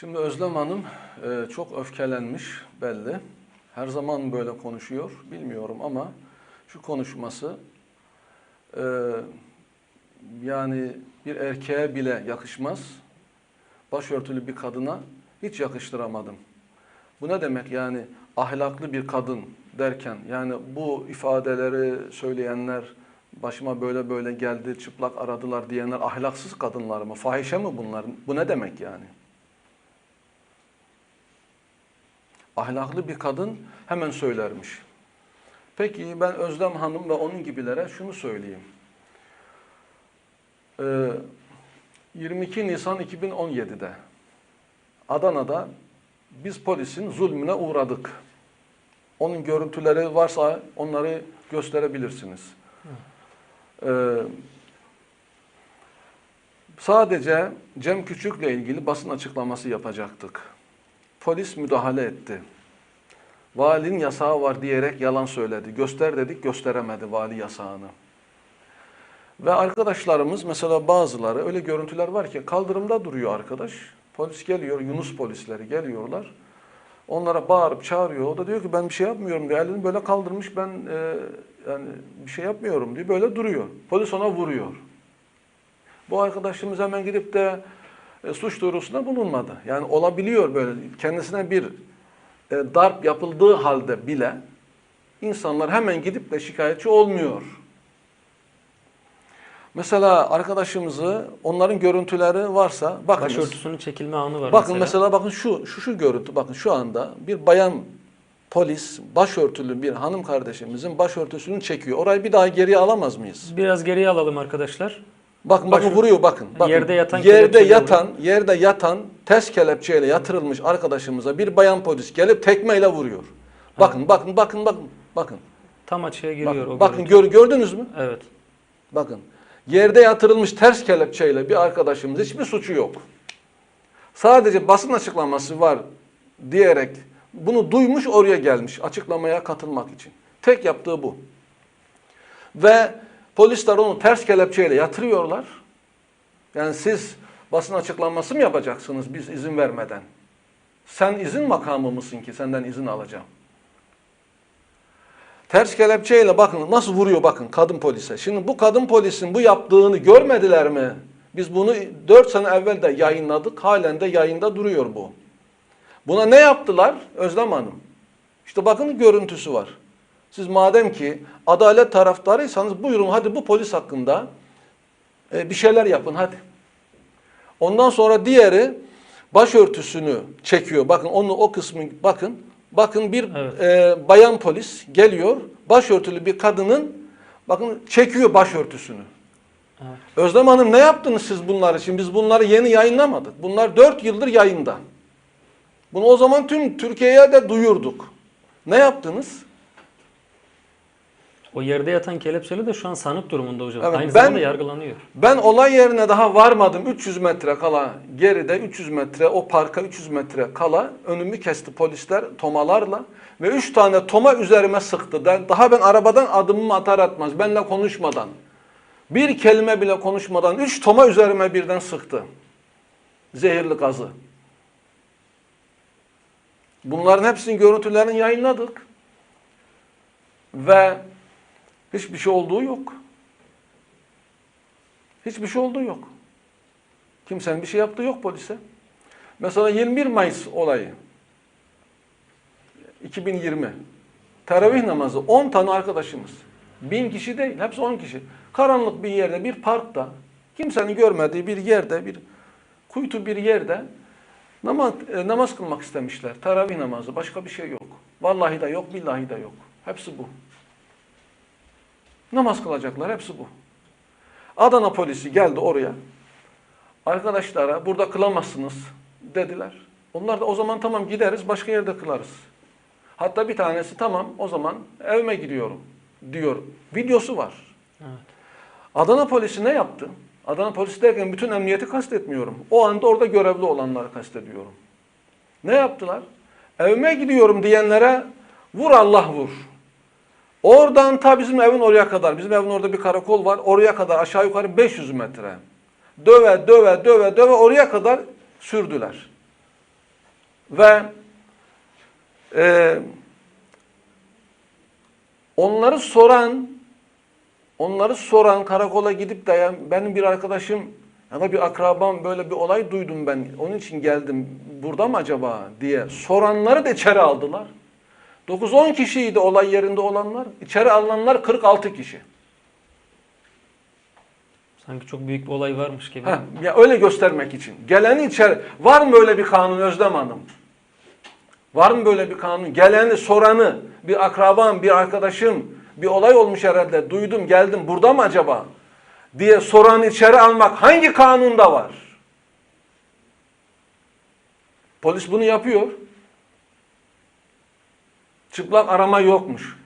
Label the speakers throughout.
Speaker 1: Şimdi Özlem Hanım e, çok öfkelenmiş belli. Her zaman böyle konuşuyor bilmiyorum ama şu konuşması e, yani bir erkeğe bile yakışmaz. Başörtülü bir kadına hiç yakıştıramadım. Bu ne demek yani ahlaklı bir kadın derken yani bu ifadeleri söyleyenler başıma böyle böyle geldi çıplak aradılar diyenler ahlaksız kadınlar mı? Fahişe mi bunlar? Bu ne demek yani? Ahlaklı bir kadın hemen söylermiş. Peki ben Özlem Hanım ve onun gibilere şunu söyleyeyim. Ee, 22 Nisan 2017'de Adana'da biz polisin zulmüne uğradık. Onun görüntüleri varsa onları gösterebilirsiniz. Ee, sadece Cem Küçük'le ilgili basın açıklaması yapacaktık. Polis müdahale etti. Valinin yasağı var diyerek yalan söyledi. Göster dedik gösteremedi vali yasağını. Ve arkadaşlarımız mesela bazıları öyle görüntüler var ki kaldırımda duruyor arkadaş. Polis geliyor, Yunus polisleri geliyorlar. Onlara bağırıp çağırıyor. O da diyor ki ben bir şey yapmıyorum diyor. Elini böyle kaldırmış ben e, yani bir şey yapmıyorum diyor. Böyle duruyor. Polis ona vuruyor. Bu arkadaşımız hemen gidip de e, suç duyurusunda bulunmadı. Yani olabiliyor böyle kendisine bir e, darp yapıldığı halde bile insanlar hemen gidip de şikayetçi olmuyor. Mesela arkadaşımızı onların görüntüleri varsa bakınız.
Speaker 2: Başörtüsünün çekilme anı var
Speaker 1: Bakın
Speaker 2: mesela.
Speaker 1: mesela bakın şu şu şu görüntü bakın şu anda bir bayan polis başörtülü bir hanım kardeşimizin başörtüsünü çekiyor. Orayı bir daha geriye alamaz mıyız?
Speaker 2: Biraz geriye alalım arkadaşlar.
Speaker 1: Bakın bakın
Speaker 2: Başör-
Speaker 1: vuruyor bakın. bakın.
Speaker 2: Yerde yatan
Speaker 1: yerde yatan yerde yatan ters kelepçeyle yatırılmış arkadaşımıza bir bayan polis gelip tekmeyle vuruyor. Bakın bakın bakın bakın bakın.
Speaker 2: Tam açıya giriyor
Speaker 1: Bakın,
Speaker 2: o
Speaker 1: bakın
Speaker 2: görüntü.
Speaker 1: gör, gördünüz mü?
Speaker 2: Evet.
Speaker 1: Bakın. Yerde yatırılmış ters kelepçeyle bir arkadaşımız hiçbir suçu yok. Sadece basın açıklaması var diyerek bunu duymuş oraya gelmiş açıklamaya katılmak için. Tek yaptığı bu. Ve polisler onu ters kelepçeyle yatırıyorlar. Yani siz basın açıklaması mı yapacaksınız biz izin vermeden? Sen izin makamı mısın ki senden izin alacağım? Ters kelepçeyle bakın nasıl vuruyor bakın kadın polise. Şimdi bu kadın polisin bu yaptığını görmediler mi? Biz bunu 4 sene evvel de yayınladık. Halen de yayında duruyor bu. Buna ne yaptılar Özlem Hanım? İşte bakın görüntüsü var. Siz madem ki adalet taraftarıysanız buyurun hadi bu polis hakkında e, bir şeyler yapın hadi. Ondan sonra diğeri başörtüsünü çekiyor. Bakın onu o kısmı bakın. Bakın bir
Speaker 2: Evet.
Speaker 1: e, bayan polis geliyor. Başörtülü bir kadının bakın çekiyor başörtüsünü.
Speaker 2: Evet.
Speaker 1: Özlem Hanım ne yaptınız siz bunlar için? Biz bunları yeni yayınlamadık. Bunlar 4 yıldır yayında. Bunu o zaman tüm Türkiye'ye de duyurduk. Ne yaptınız?
Speaker 2: O yerde yatan kelepçeli de şu an sanık durumunda hocam.
Speaker 1: Evet,
Speaker 2: Aynı
Speaker 1: ben-
Speaker 2: zamanda yargılanıyor.
Speaker 1: Ben olay yerine daha varmadım. 300 metre kala geride 300 metre o parka 300 metre kala önümü kesti polisler tomalarla ve 3 tane toma üzerime sıktı. Ben- Daha ben arabadan adımımı atar atmaz benimle konuşmadan. Bir kelime bile konuşmadan 3 toma üzerime birden sıktı. Zehirli gazı. Bunların hepsinin görüntülerini yayınladık. Ve hiçbir şey olduğu yok. Hiçbir şey olduğu yok. Kimsenin bir şey yaptığı yok polise. Mesela 21 Mayıs olayı. 2020. Teravih namazı 10 tane arkadaşımız. Bin kişi değil, hepsi 10 kişi. Karanlık bir yerde, bir parkta, kimsenin görmediği bir yerde, bir kuytu bir yerde namaz, e, namaz kılmak istemişler. Teravih namazı, başka bir şey yok. Vallahi de yok, billahi de yok. Hepsi bu. Namaz kılacaklar, hepsi bu. Adana polisi geldi oraya. Arkadaşlara burada kılamazsınız dediler. Onlar da o zaman tamam gideriz başka yerde kılarız. Hatta bir tanesi tamam o zaman evime gidiyorum diyor. Videosu var.
Speaker 2: Evet.
Speaker 1: Adana polisi ne yaptı? Adana polisi derken bütün emniyeti kastetmiyorum. O anda orada görevli olanları kastediyorum. Ne yaptılar? Evime gidiyorum diyenlere vur Allah vur. Oradan ta bizim evin oraya kadar, bizim evin orada bir karakol var. Oraya kadar aşağı yukarı 500 metre. Döve döve döve döve oraya kadar sürdüler. Ve e, onları soran onları soran karakola gidip de ya benim bir arkadaşım ya da bir akrabam böyle bir olay duydum ben. Onun için geldim. Burada mı acaba diye soranları da içeri aldılar. 9-10 kişiydi olay yerinde olanlar. İçeri alınanlar 46 kişi.
Speaker 2: Sanki çok büyük bir olay varmış gibi.
Speaker 1: Heh, ya öyle göstermek için. Geleni içeri. Var mı böyle bir kanun Özlem Hanım? Var mı böyle bir kanun? Geleni, soranı, bir akrabam, bir arkadaşım, bir olay olmuş herhalde. Duydum, geldim. Burada mı acaba? diye soranı içeri almak hangi kanunda var? Polis bunu yapıyor. Çıplak arama yokmuş.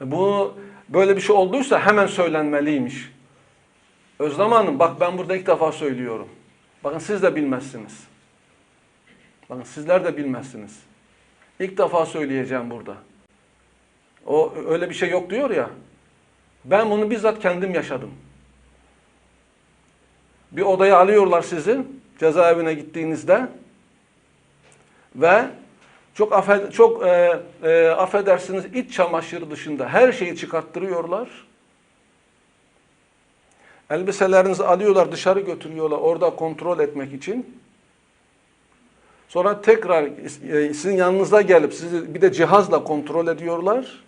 Speaker 1: E Bu böyle bir şey olduysa hemen söylenmeliymiş. Özlem Hanım bak ben burada ilk defa söylüyorum. Bakın siz de bilmezsiniz. Bakın sizler de bilmezsiniz. İlk defa söyleyeceğim burada. O öyle bir şey yok diyor ya. Ben bunu bizzat kendim yaşadım. Bir odaya alıyorlar sizi cezaevine gittiğinizde ve çok affed, çok e, e, affedersiniz iç çamaşırı dışında her şeyi çıkarttırıyorlar. Elbiselerinizi alıyorlar dışarı götürüyorlar orada kontrol etmek için. Sonra tekrar e, sizin yanınıza gelip sizi bir de cihazla kontrol ediyorlar.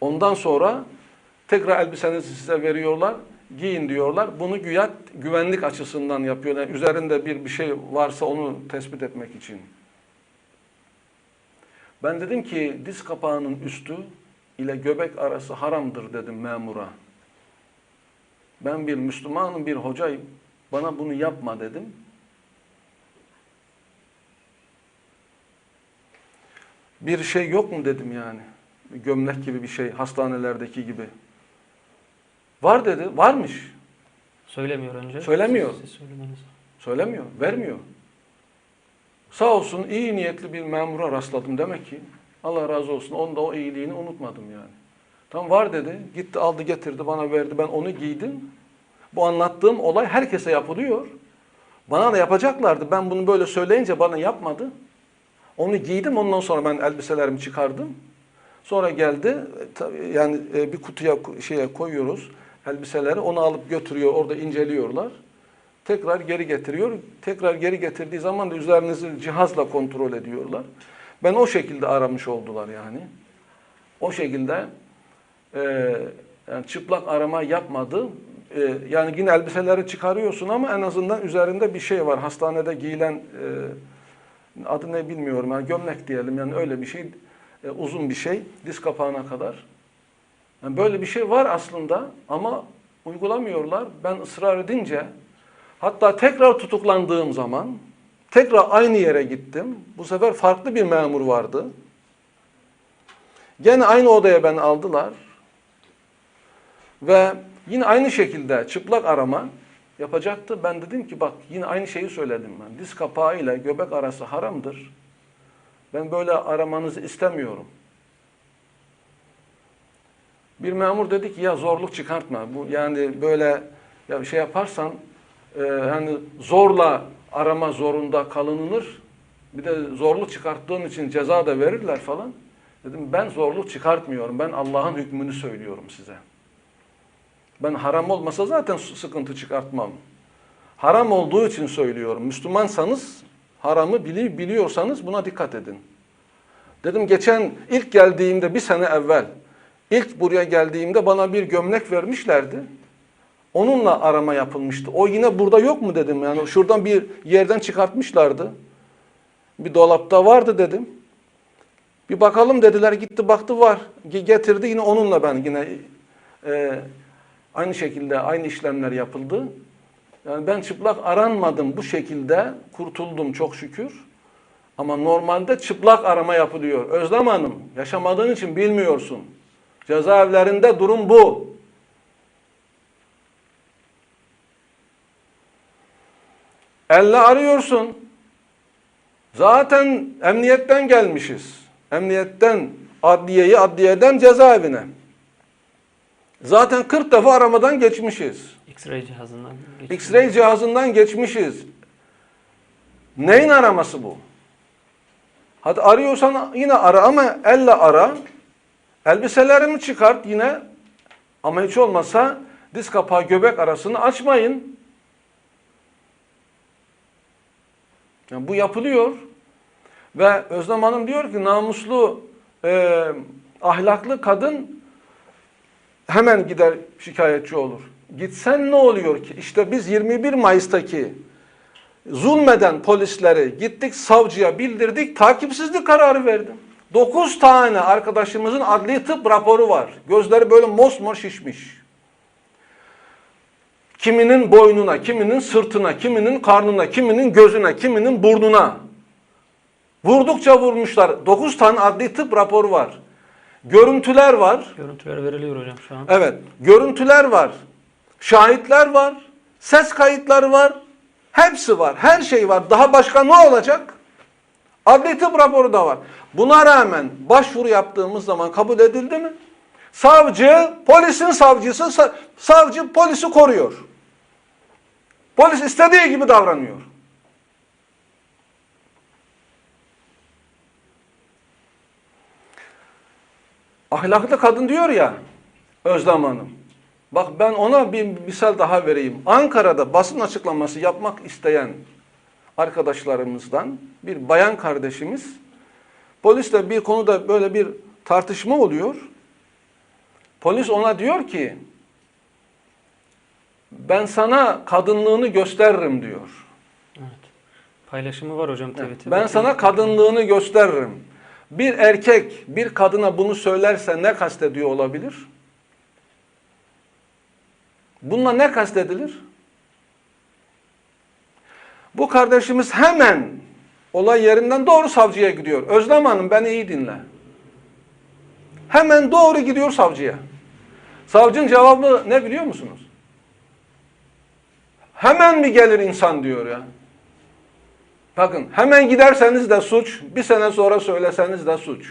Speaker 1: Ondan sonra tekrar elbisenizi size veriyorlar. Giyin diyorlar. Bunu güya güvenlik açısından yapıyorlar. Yani üzerinde bir bir şey varsa onu tespit etmek için. Ben dedim ki diz kapağının üstü ile göbek arası haramdır dedim memura. Ben bir Müslümanım, bir hocayım. Bana bunu yapma dedim. Bir şey yok mu dedim yani. Gömlek gibi bir şey hastanelerdeki gibi. Var dedi. Varmış.
Speaker 2: Söylemiyor önce.
Speaker 1: Söylemiyor.
Speaker 2: Siz.
Speaker 1: Söylemiyor. Vermiyor. Sağ olsun iyi niyetli bir memura rastladım demek ki. Allah razı olsun. Onda o iyiliğini unutmadım yani. Tam var dedi. Gitti aldı getirdi bana verdi. Ben onu giydim. Bu anlattığım olay herkese yapılıyor. Bana da yapacaklardı. Ben bunu böyle söyleyince bana yapmadı. Onu giydim ondan sonra ben elbiselerimi çıkardım. Sonra geldi e, yani e, bir kutuya şeye koyuyoruz elbiseleri. Onu alıp götürüyor orada inceliyorlar. Tekrar geri getiriyor. Tekrar geri getirdiği zaman da üzerinizi cihazla kontrol ediyorlar. Ben o şekilde aramış oldular yani. O şekilde e, yani çıplak arama yapmadı. E, yani yine elbiseleri çıkarıyorsun ama en azından üzerinde bir şey var. Hastanede giyilen e, adı ne bilmiyorum. Yani gömlek diyelim yani öyle bir şey. E, uzun bir şey diz kapağına kadar. Yani böyle bir şey var aslında ama uygulamıyorlar. Ben ısrar edince hatta tekrar tutuklandığım zaman tekrar aynı yere gittim. Bu sefer farklı bir memur vardı. Gene aynı odaya ben aldılar. Ve yine aynı şekilde çıplak arama yapacaktı. Ben dedim ki bak yine aynı şeyi söyledim ben. Diz kapağı ile göbek arası haramdır. Ben böyle aramanızı istemiyorum. Bir memur dedi ki ya zorluk çıkartma. Bu yani böyle ya şey yaparsan e, hani zorla arama zorunda kalınılır. Bir de zorluk çıkarttığın için ceza da verirler falan. Dedim ben zorluk çıkartmıyorum. Ben Allah'ın hükmünü söylüyorum size. Ben haram olmasa zaten sıkıntı çıkartmam. Haram olduğu için söylüyorum. Müslümansanız haramı bili- biliyorsanız buna dikkat edin. Dedim geçen ilk geldiğimde bir sene evvel ilk buraya geldiğimde bana bir gömlek vermişlerdi. Onunla arama yapılmıştı. O yine burada yok mu dedim. Yani şuradan bir yerden çıkartmışlardı. Bir dolapta vardı dedim. Bir bakalım dediler gitti baktı var. Ge- Getirdi yine onunla ben yine e, aynı şekilde aynı işlemler yapıldı. Yani ben çıplak aranmadım bu şekilde kurtuldum çok şükür. Ama normalde çıplak arama yapılıyor. Özlem Hanım yaşamadığın için bilmiyorsun. Cezaevlerinde durum bu. Elle arıyorsun. Zaten emniyetten gelmişiz. Emniyetten adliyeye, adliyeden cezaevine. Zaten 40 defa aramadan geçmişiz.
Speaker 2: X-ray cihazından geçiyor.
Speaker 1: X-ray cihazından geçmişiz. Neyin araması bu? Hadi arıyorsan yine ara ama elle ara. Elbiselerini çıkart yine. Ama hiç olmazsa diz kapağı göbek arasını açmayın. Yani bu yapılıyor. Ve Özlem Hanım diyor ki namuslu, e, ahlaklı kadın hemen gider şikayetçi olur. Gitsen ne oluyor ki? İşte biz 21 Mayıs'taki zulmeden polisleri gittik savcıya bildirdik, takipsizlik kararı verdim. 9 tane arkadaşımızın adli tıp raporu var. Gözleri böyle mosmor şişmiş. Kiminin boynuna, kiminin sırtına, kiminin karnına, kiminin gözüne, kiminin burnuna. Vurdukça vurmuşlar. 9 tane adli tıp raporu var. Görüntüler var.
Speaker 2: Görüntüler veriliyor hocam şu an.
Speaker 1: Evet, görüntüler var. Şahitler var. Ses kayıtları var. Hepsi var. Her şey var. Daha başka ne olacak? Adli raporu da var. Buna rağmen başvuru yaptığımız zaman kabul edildi mi? Savcı, polisin savcısı, sa- savcı polisi koruyor. Polis istediği gibi davranıyor. Ahlaklı kadın diyor ya Özlem Hanım. Bak ben ona bir misal daha vereyim. Ankara'da basın açıklaması yapmak isteyen arkadaşlarımızdan bir bayan kardeşimiz polisle bir konuda böyle bir tartışma oluyor. Polis ona diyor ki ben sana kadınlığını gösteririm diyor.
Speaker 2: Evet. Paylaşımı var hocam Twitter'da.
Speaker 1: Ben sana kadınlığını gösteririm. Bir erkek bir kadına bunu söylerse ne kastediyor olabilir? Bununla ne kastedilir? Bu kardeşimiz hemen olay yerinden doğru savcıya gidiyor. Özlem Hanım beni iyi dinle. Hemen doğru gidiyor savcıya. Savcının cevabı ne biliyor musunuz? Hemen mi gelir insan diyor ya. Bakın hemen giderseniz de suç, bir sene sonra söyleseniz de suç.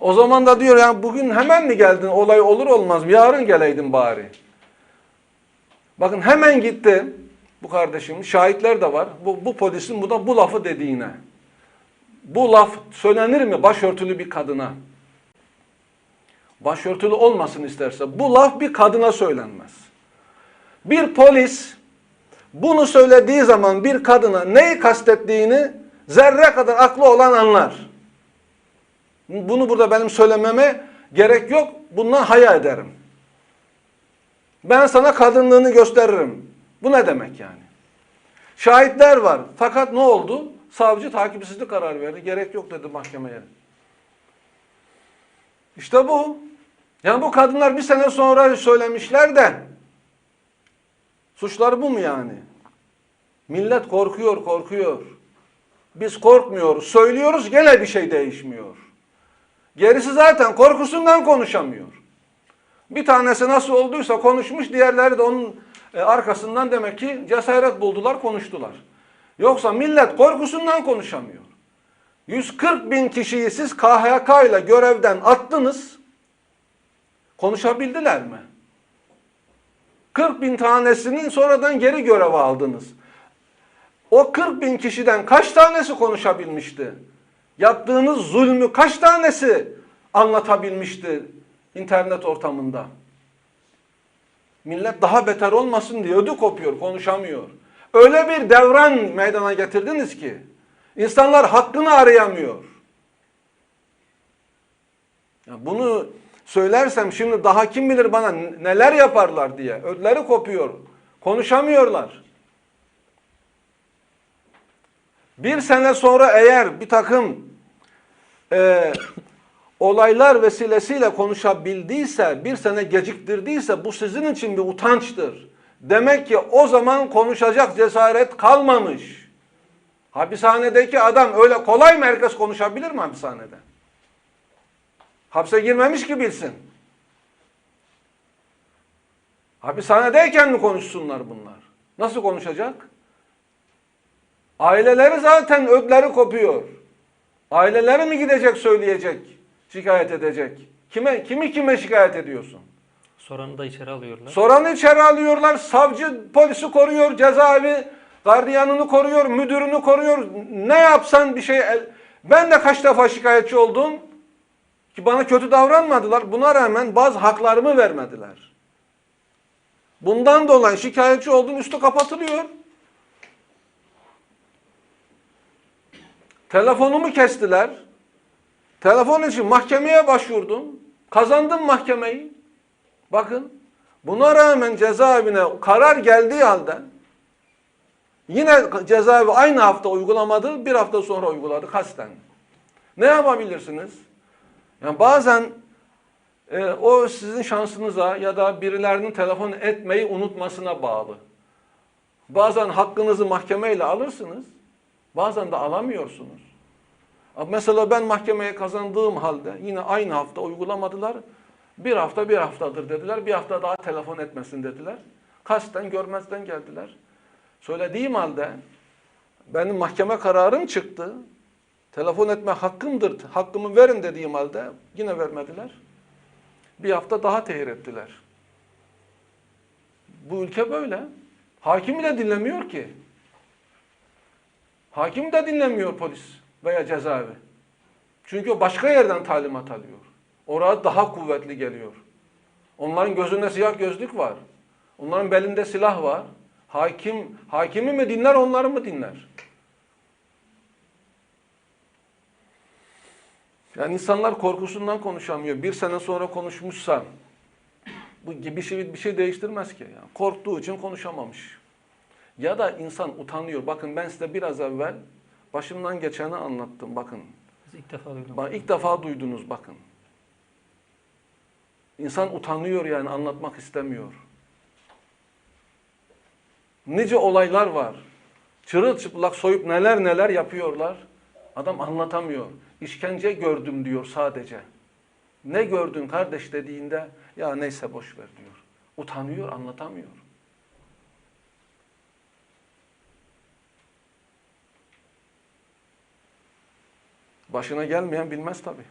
Speaker 1: O zaman da diyor ya bugün hemen mi geldin olay olur olmaz mı yarın geleydin bari. Bakın hemen gitti bu kardeşim şahitler de var bu, bu polisin bu da bu lafı dediğine. Bu laf söylenir mi başörtülü bir kadına? Başörtülü olmasın isterse bu laf bir kadına söylenmez. Bir polis bunu söylediği zaman bir kadına neyi kastettiğini zerre kadar aklı olan anlar. Bunu burada benim söylememe gerek yok. Bundan haya ederim. Ben sana kadınlığını gösteririm. Bu ne demek yani? Şahitler var. Fakat ne oldu? Savcı takipsizlik kararı verdi. Gerek yok dedi mahkemeye. İşte bu. Yani bu kadınlar bir sene sonra söylemişler de Suçları bu mu yani? Millet korkuyor, korkuyor. Biz korkmuyoruz, söylüyoruz gene bir şey değişmiyor. Gerisi zaten korkusundan konuşamıyor. Bir tanesi nasıl olduysa konuşmuş, diğerleri de onun e, arkasından demek ki cesaret buldular, konuştular. Yoksa millet korkusundan konuşamıyor. 140 bin kişiyi siz KHK ile görevden attınız, konuşabildiler mi? 40 bin tanesinin sonradan geri göreve aldınız. O 40 bin kişiden kaç tanesi konuşabilmişti? Yaptığınız zulmü kaç tanesi anlatabilmişti internet ortamında? Millet daha beter olmasın diye ödü kopuyor, konuşamıyor. Öyle bir devran meydana getirdiniz ki insanlar hakkını arayamıyor. Ya bunu söylersem şimdi daha kim bilir bana neler yaparlar diye. Ödleri kopuyor. Konuşamıyorlar. Bir sene sonra eğer bir takım e, olaylar vesilesiyle konuşabildiyse, bir sene geciktirdiyse bu sizin için bir utançtır. Demek ki o zaman konuşacak cesaret kalmamış. Hapishanedeki adam öyle kolay mı herkes konuşabilir mi hapishanede? Hapse girmemiş ki bilsin. Hapishanedeyken mi konuşsunlar bunlar? Nasıl konuşacak? Aileleri zaten ödleri kopuyor. Aileleri mi gidecek söyleyecek, şikayet edecek? Kime, kimi kime şikayet ediyorsun?
Speaker 2: Soranı da içeri alıyorlar.
Speaker 1: Soranı içeri alıyorlar, savcı polisi koruyor, cezaevi Gardiyanını koruyor, müdürünü koruyor. Ne yapsan bir şey... el- Ben de kaç defa şikayetçi oldum. Ki bana kötü davranmadılar. Buna rağmen bazı haklarımı vermediler. Bundan dolayı şikayetçi oldum, üstü kapatılıyor. Telefonumu kestiler. Telefon için mahkemeye başvurdum. Kazandım mahkemeyi. Bakın. Buna rağmen cezaevine karar geldiği halde yine cezaevi aynı hafta uygulamadı. Bir hafta sonra uyguladı kasten. Ne yapabilirsiniz? Yani bazen e, o sizin şansınıza ya da birilerinin telefon etmeyi unutmasına bağlı. Bazen hakkınızı mahkemeyle alırsınız. Bazen de alamıyorsunuz. Mesela ben mahkemeye kazandığım halde yine aynı hafta uygulamadılar. Bir hafta bir haftadır dediler. Bir hafta daha telefon etmesin dediler. Kasten görmezden geldiler. Söylediğim halde benim mahkeme kararım çıktı. Telefon etme hakkımdır. Hakkımı verin dediğim halde yine vermediler. Bir hafta daha tehir ettiler. Bu ülke böyle. Hakimi de dinlemiyor ki. Hakim de dinlemiyor polis veya cezaevi. Çünkü o başka yerden talimat alıyor. Orada daha kuvvetli geliyor. Onların gözünde siyah gözlük var. Onların belinde silah var. Hakim hakimi mi dinler, onları mı dinler? Yani insanlar korkusundan konuşamıyor. Bir sene sonra konuşmuşsa bu gibi bir şey, bir şey değiştirmez ki. Yani korktuğu için konuşamamış. Ya da insan utanıyor. Bakın ben size biraz evvel başımdan geçeni anlattım. Bakın.
Speaker 2: Biz ilk defa duydum.
Speaker 1: Bak, ilk defa duydunuz bakın. İnsan utanıyor yani anlatmak istemiyor. Nice olaylar var. Çırılçıplak soyup neler neler yapıyorlar. Adam anlatamıyor. İşkence gördüm diyor sadece. Ne gördün kardeş dediğinde ya neyse boş ver diyor. Utanıyor, anlatamıyor. Başına gelmeyen bilmez tabii.